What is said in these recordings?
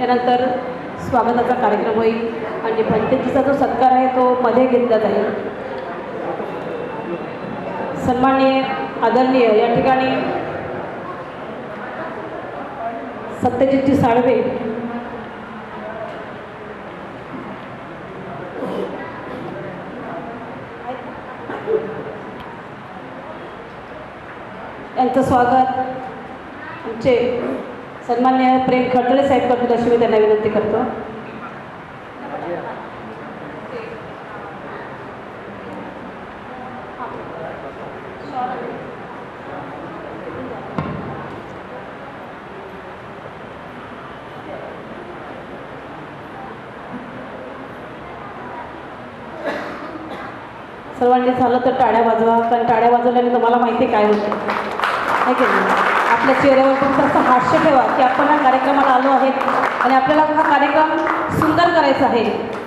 त्यानंतर स्वागताचा कार्यक्रम होईल आणि पंचायतीचा जो सत्कार आहे तो मध्ये घेतला जाईल. सन्माननीय आदरणीय या ठिकाणी सत्यजितजी साळवे यांचं स्वागत आमचे सन्मान्य प्रेम खडतळे साहेब करतो अशी मी त्यांना विनंती करतो. सर्वांनी झालं तर टाळ्या वाजवा कारण टाळ्या वाजवल्याने तुम्हाला माहिती आहे काय होतं. आहे आपल्या चेहऱ्यावर असं हास्य ठेवा की आपण या कार्यक्रमाला आलो आहे आणि आपल्याला हा कार्यक्रम सुंदर करायचा आहे आहेत आहेत.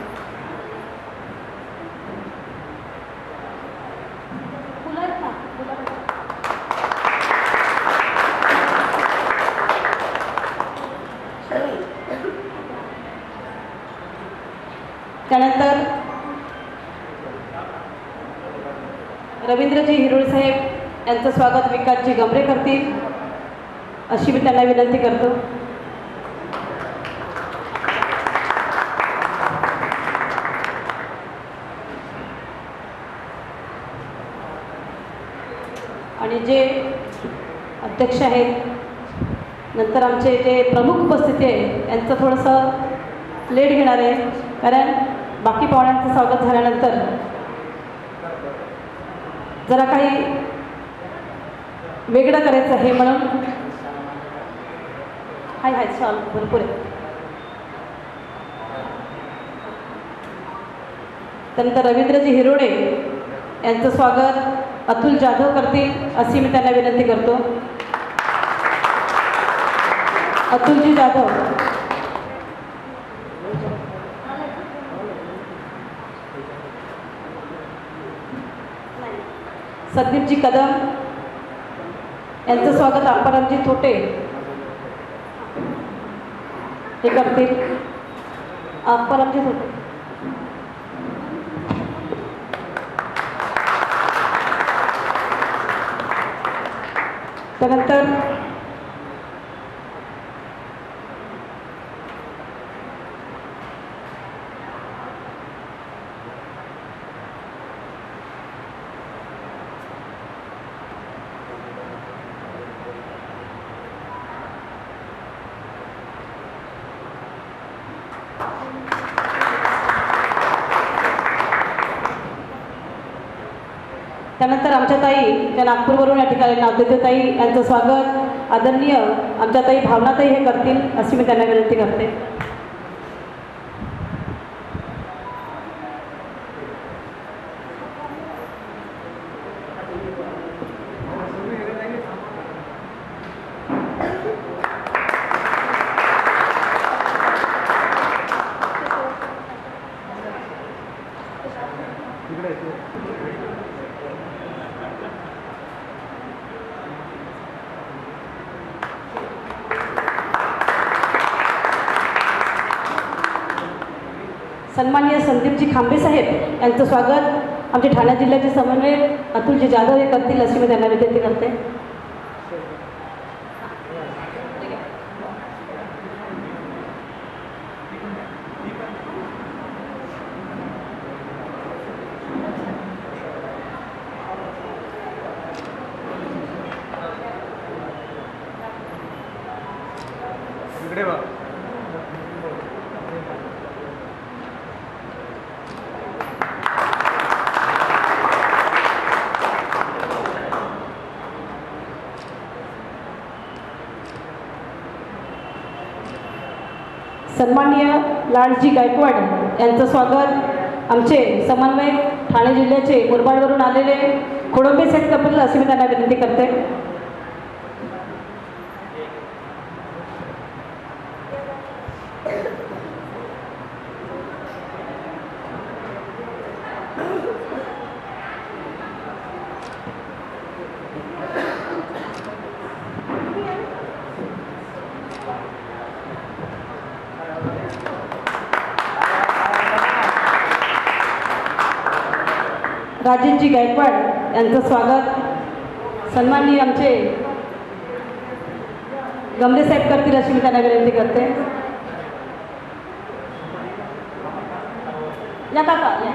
त्यानंतर रवींद्रजी हिरोळ साहेब यांचं स्वागत विकासजी गमरे करतील अशी मी त्यांना विनंती करतो. आणि जे अध्यक्ष आहेत नंतर आमचे जे प्रमुख उपस्थिती आहे यांचं थोडंसं लेट घेणार आहे कारण बाकी पाहुण्यांचं स्वागत झाल्यानंतर जरा काही वेगळं करायचं आहे म्हणून हाय हाय चाल भरपूर आहे त्यानंतर रवींद्रजी हिरोडे यांचं स्वागत. अतुल जाधव करतील अशी मी त्यांना विनंती करतो. अतुलजी जाधव. संदीपजी कदम यांचं स्वागत अंबारामजी थोटे. हे करतील. अंबारामजी होते. त्यानंतर त्यानंतर आमच्या ताई ज्या नागपूरवरून या ठिकाणी नावदेते यांचं स्वागत. आदरणीय आमच्या ताई भावनाताई हे करतील अशी मी त्यांना विनंती करते. सन्माननीय संदीपजी खांबे साहेब यांचं स्वागत. आमचे ठाणे जिल्ह्याचे समन्वयक अतुलजी जाधव हे करतील अशी मी त्यांना विनंती करते. सन्माननीय लाडजी गायकवाड यांचं स्वागत. आमचे समन्वयक ठाणे जिल्ह्याचे मुरबाडवरून आलेले खोडंबे सेट कपल असे मी त्यांना विनंती करते. राजेशजी गायकवाड यांचं स्वागत. सन्माननीय आमचे गमले साहेब करतील अशी मी त्यांना विनंती करते. या काका या.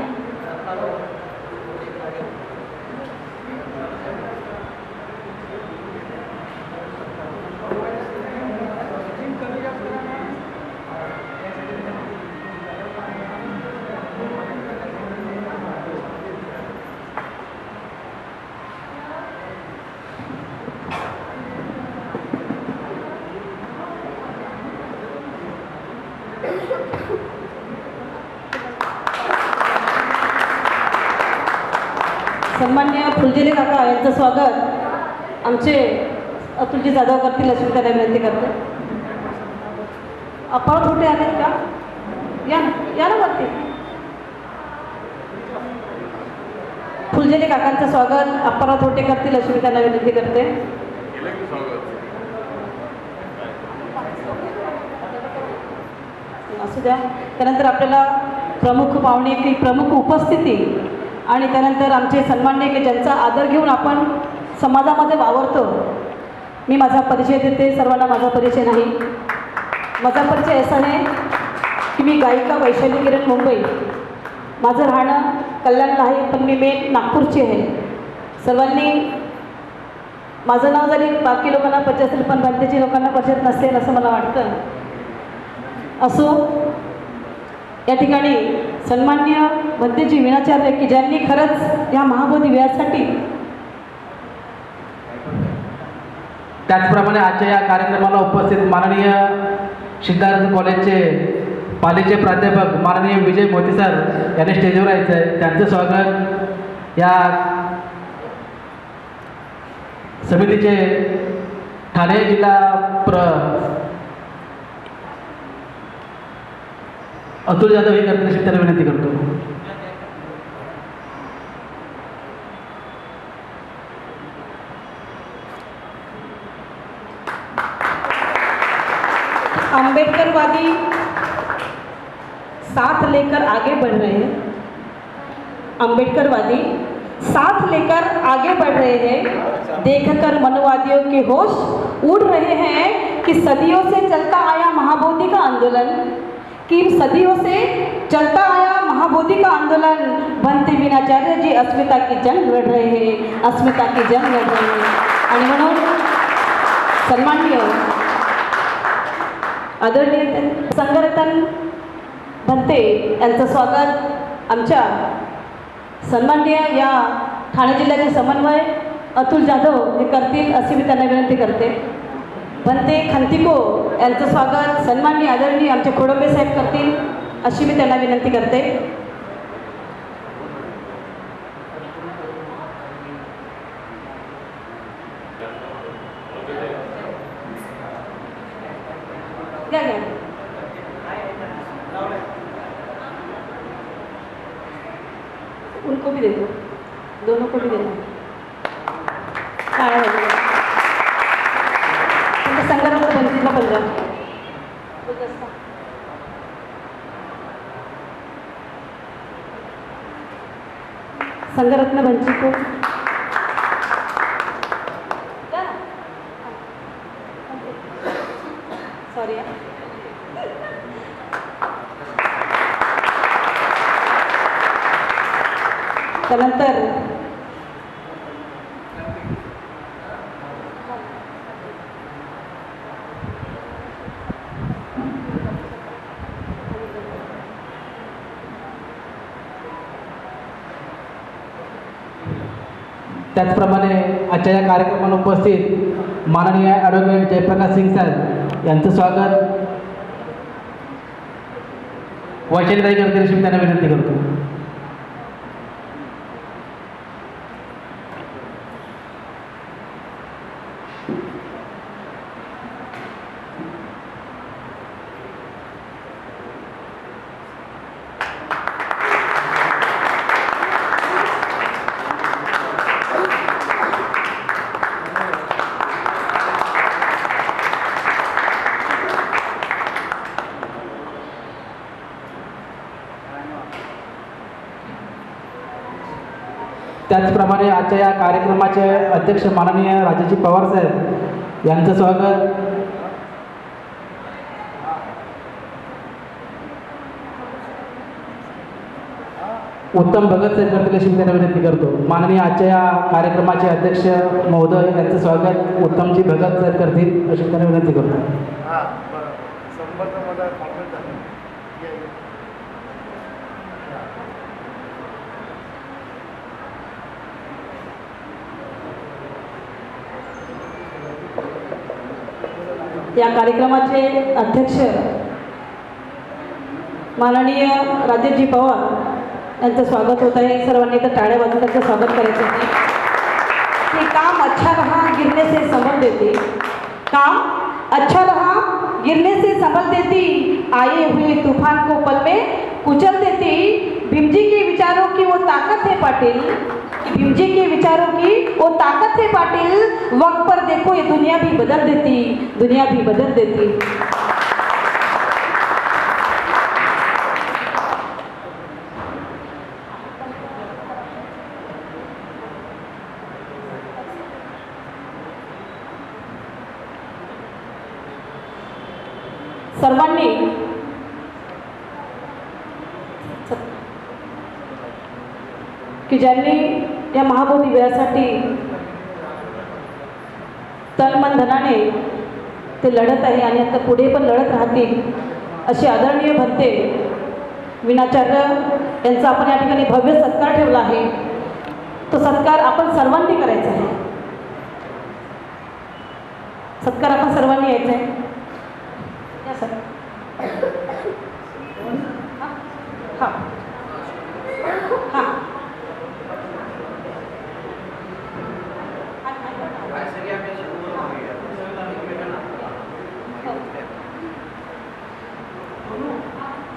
सन्मान्य फुलझिले काका यांचं स्वागत. आमचे अतुलजी जाधव करतील अशी त्याला विनंती करते. आपण कुठे आलेत का? या ना या ना वरती. फुलझिले काकांचं स्वागत. अप्पाराव थोटे करतील अशी मी त्यांना विनंती करते. असू द्या. त्यानंतर आपल्याला प्रमुख पाहुणे ती प्रमुख उपस्थिती आणि त्यानंतर आमचे सन्मान्य की ज्यांचा आदर घेऊन आपण समाजामध्ये वावरतो. मी माझा परिचय देते. सर्वांना माझा परिचय नाही. माझा परिचय असा आहे की मी गायिका वैशाली किरण मुंबई. माझं राहणं कल्याणला आहे पण मी मेन नागपूरची आहे. सर्वांनी माझं नाव जरी बाकी लोकांना परिचय असेल पण भलतेची लोकांना परिचय नसेल असं मला वाटतं. असो. या ठिकाणी सन्मान्य भद्देजी विनाचार्य की ज्यांनी खरंच या महाबोधी वेळासाठी त्याचप्रमाणे आजच्या या कार्यक्रमाला उपस्थित माननीय सिद्धार्थ कॉलेजचे पालीचे प्राध्यापक माननीय विजय मोती सर यांनी स्टेजवर यायचं आहे त्यांचं स्वागत या समितीचे ठाणे जिल्हा प्र अतुल जाधव हे अशी त्यांना विनंती करतो अंबेडकरवादी साथ लेकर आगे बढ़ रहे हैं। अंबेडकरवादी साथ लेकर आगे बढ़ रहे हैं। देखकर मनवादियों के होश उड़ रहे हैं कि सदियों से चलता आया महाबोधि का आंदोलन। कि सदियों से चलता आया महाबोधि का आंदोलन। बनते विनाचार्य जी अस्मिता की जंग लड़ रहे हैं अस्मिता की जंग लड़ रहे हैं। आणि म्हणून सन्माननीय आदरणीय संगरतन भंते यांचं स्वागत आमच्या सन्माननीय या ठाणे जिल्ह्याचे समन्वय अतुल जाधव हे करतील अशी मी त्यांना विनंती करते. भंते खंतिको यांचं स्वागत. सन्माननीय आदरणीय आमचे खोडंबे साहेब करतील अशी मी त्यांना विनंती करते. घ्या घ्या उनको भी दे दो. दोनों को भी दे दो. संघाला पंचवीसला पंधरा गुलदस्ता. संघरत्न भंची को सॉरी त्यानंतर त्याचप्रमाणे आजच्या या कार्यक्रमाला उपस्थित माननीय ॲडव्होकेट जयप्रकाश सिंग साहेब यांचं स्वागत. वैशालीताई करतील मी त्यांना विनंती करतो. त्याचप्रमाणे आजच्या या कार्यक्रमाचे अध्यक्ष माननीय राजाजी पवार साहेब यांचं स्वागत. उत्तम भगत साहेब करतील अशी विनंती करतो. माननीय आजच्या या कार्यक्रमाचे अध्यक्ष महोदय यांचं स्वागत. उत्तमजी भगत साहेब करतील अशी त्यांना विनंती करतो हां बरं शंभरचं माझा कॉन्फिडन्स आहे ये, ये. या कार्यक्रमाचे अध्यक्ष माननीय राजेशजी पवार यांचं स्वागत होत आहे. सर्वांनी तर टाळ्या वाजून त्यांचं स्वागत करायचं आहे. की काम अच्छा रहा गिरने से संभल देती. काम अच्छा रहा गिरने से संभल देती. आए हुए तूफान को पल में कुचल देती. भीमजी के विचारों की वो ताकत है पाटिल. कि के विचारों की वो ताकत है पाटिल वक्त पर देखो ये दुनिया भी बदल देती दुनिया भी बदल देती। सर्वांनी की ज्यांनी या महाबोधी वेळासाठी तन धनाने ते लढत आहे आणि आता पुढे पण लढत राहतील असे आदरणीय भंते विनाचार्य यांचा आपण या ठिकाणी भव्य सत्कार ठेवला आहे. तो सत्कार आपण सर्वांनी करायचा आहे. सत्कार आपण सर्वांनी यायचा आहे. या सर. हां हां.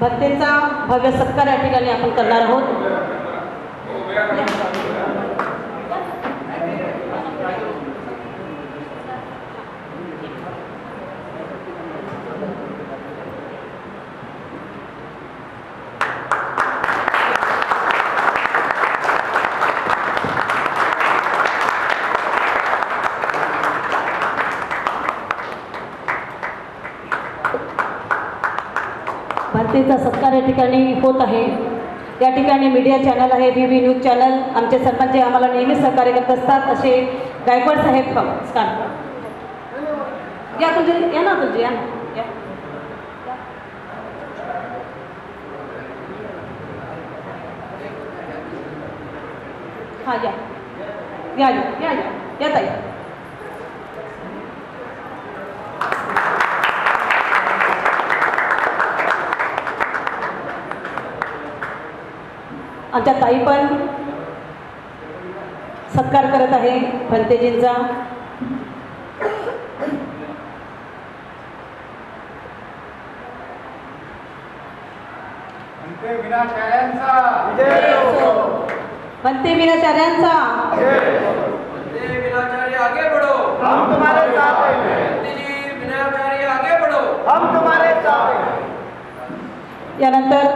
भक्तींचा भव्य सत्कार या ठिकाणी आपण करणार आहोत. आरतीचा सत्कार या ठिकाणी होत आहे. या ठिकाणी मीडिया चॅनल आहे व्ही व्ही न्यूज चॅनल आमचे सरपंच आम्हाला नेहमी सहकार्य करत असतात. असे गायकवाड साहेब या तुझे या ना तुझे या ना. या. हा या या या. या या. या ताई. आमच्या ताई पण सत्कार करत आहे भंतेजींचा आणि ते विनाशाळ्यांचा भंते विनाचार्यांचा आगे बढ़ो. हम तुम्हारे साथ हैं। बंदे जी विनाचार्य आगे बढ़ो. हम तुम्हारे साथ हैं। यानंतर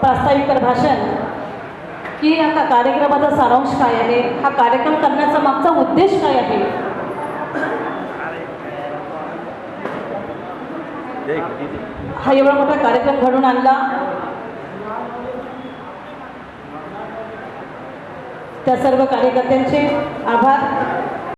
प्रास्ताविक तर भाषण. की या का कार्यक्रमाचा सारांश काय आहे? हा कार्यक्रम करण्याचा मागचा उद्देश काय आहे? हा एवढा मोठा कार्यक्रम घडून आणला. त्या सर्व कार्यकर्त्यांचे आभार.